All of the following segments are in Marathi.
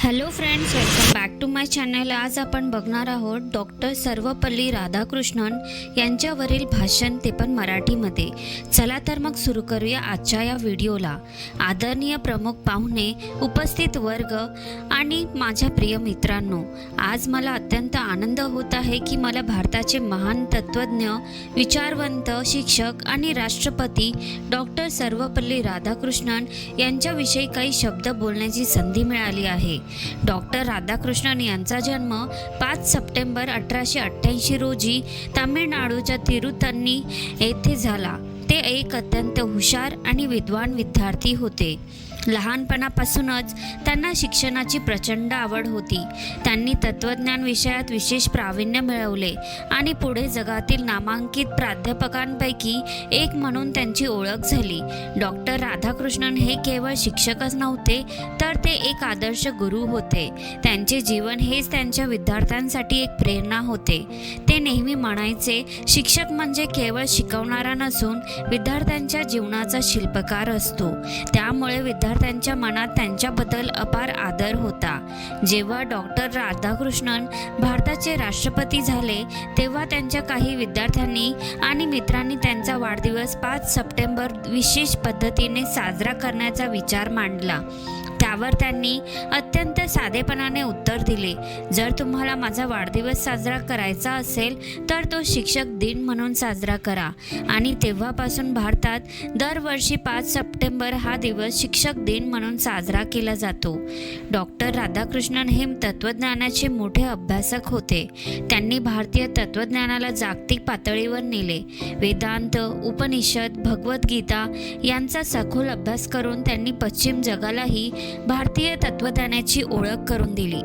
Hello friends welcome back to my channel आज आपण बघणार आहोत डॉक्टर सर्वपल्ली राधाकृष्णन यांच्यावरील भाषण ते पण मराठीमध्ये. चला तर मग सुरू करूया आजच्या या व्हिडिओला. आदरणीय प्रमुख पाहुणे उपस्थित वर्ग आणि माझ्या प्रिय मित्रांनो आज मला अत्यंत आनंद होत आहे की मला भारताचे महान तत्त्वज्ञ विचारवंत शिक्षक आणि राष्ट्रपती डॉक्टर सर्वपल्ली राधाकृष्णन यांच्याविषयी काही शब्द बोलण्याची संधी मिळाली आहे. डॉक्टर राधाकृष्णन यांचा जन्म पाच सप्टेंबर अठराशे अठ्ठ्याऐंशी रोजी तामिळनाडूच्या तिरुतन्नी येथे झाला. ते एक अत्यंत हुशार आणि विद्वान विद्यार्थी होते. लहानपणापासूनच त्यांना शिक्षणाची प्रचंड आवड होती. त्यांनी तत्त्वज्ञान विषयात विशेष प्रावीण्य मिळवले आणि पुढे जगातील नामांकित प्राध्यापकांपैकी एक म्हणून त्यांची ओळख झाली. डॉक्टर राधाकृष्णन हे केवळ शिक्षकच नव्हते तर ते एक आदर्श गुरु होते. त्यांचे जीवन हेच त्यांच्या विद्यार्थ्यांसाठी एक प्रेरणा होते. ते नेहमी म्हणायचे शिक्षक म्हणजे केवळ शिकवणारा नसून विद्यार्थ्यांच्या जीवनाचा शिल्पकार असतो. त्यामुळे विद्यार्थ्यांच्या मनात त्यांच्याबद्दल अपार आदर होता. जेव्हा डॉक्टर राधाकृष्णन भारताचे राष्ट्रपती झाले तेव्हा त्यांच्या काही विद्यार्थ्यांनी आणि मित्रांनी त्यांचा वाढदिवस पाच सप्टेंबर विशेष पद्धतीने साजरा करण्याचा विचार मांडला. त्यावर त्यांनी अत्यंत साधेपणाने उत्तर दिले. जर तुम्हाला माझा वाढदिवस साजरा करायचा असेल तर तो शिक्षक दिन म्हणून साजरा करा. आणि तेव्हापासून भारतात दरवर्षी पाच सप्टेंबर हा दिवस शिक्षक दिन म्हणून साजरा केला जातो. डॉक्टर राधाकृष्णन हे तत्त्वज्ञानाचे मोठे अभ्यासक होते. त्यांनी भारतीय तत्त्वज्ञानाला जागतिक पातळीवर नेले. वेदांत उपनिषद भगवद्गीता यांचा सखोल अभ्यास करून त्यांनी पश्चिम जगालाही भारतीय तत्वज्ञानाची ओळख करून दिली.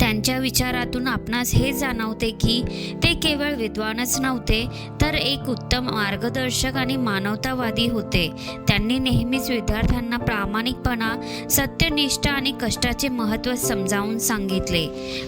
त्यांच्या विचारातून आपणास हे जाणवते की ते केवळ विद्वानच नव्हते तर एक उत्तम मार्गदर्शक आणि मानवतावादी होते. त्यांनी नेहमीच विद्यार्थ्यांना प्रामाणिकपणा सत्यनिष्ठा आणि कष्टाचे महत्त्व समजावून सांगितले.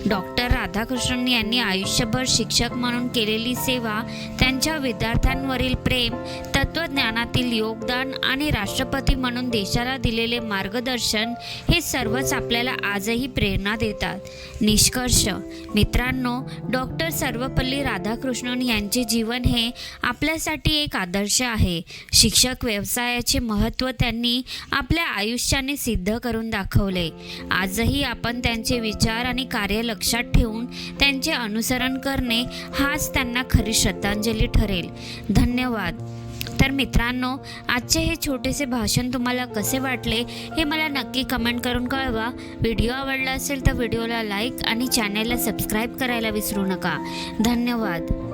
डॉक्टर राधाकृष्णन यांनी आयुष्यभर शिक्षक म्हणून केलेली सेवा त्यांच्या विद्यार्थ्यांवरील प्रेम तत्त्वज्ञानातील योगदान आणि राष्ट्रपती म्हणून देशाला दिलेले मार्गदर्शन हे सर्वच आपल्याला आजही प्रेरणा देतात. निष्कर्ष. मित्रांनो डॉक्टर सर्वपल्ली राधाकृष्णन यांचे जीवन हे आपल्यासाठी एक आदर्श आहे. शिक्षक व्यवसायाचे महत्त्व त्यांनी आपल्या आयुष्याने सिद्ध करून दाखवले. आजही आपण त्यांचे विचार आणि कार्य लक्षात ठेवून त्यांचे अनुसरण करणे हाच त्यांना खरी श्रद्धांजली ठरेल. धन्यवाद. तर मित्रांनो आजचे हे छोटेसे भाषण तुम्हाला कसे वाटले हे मला नक्की कमेंट करून कळवा. व्हिडिओ आवडला असेल तर व्हिडिओला लाईक आणि चॅनेलला सबस्क्राईब करायला विसरू नका. धन्यवाद.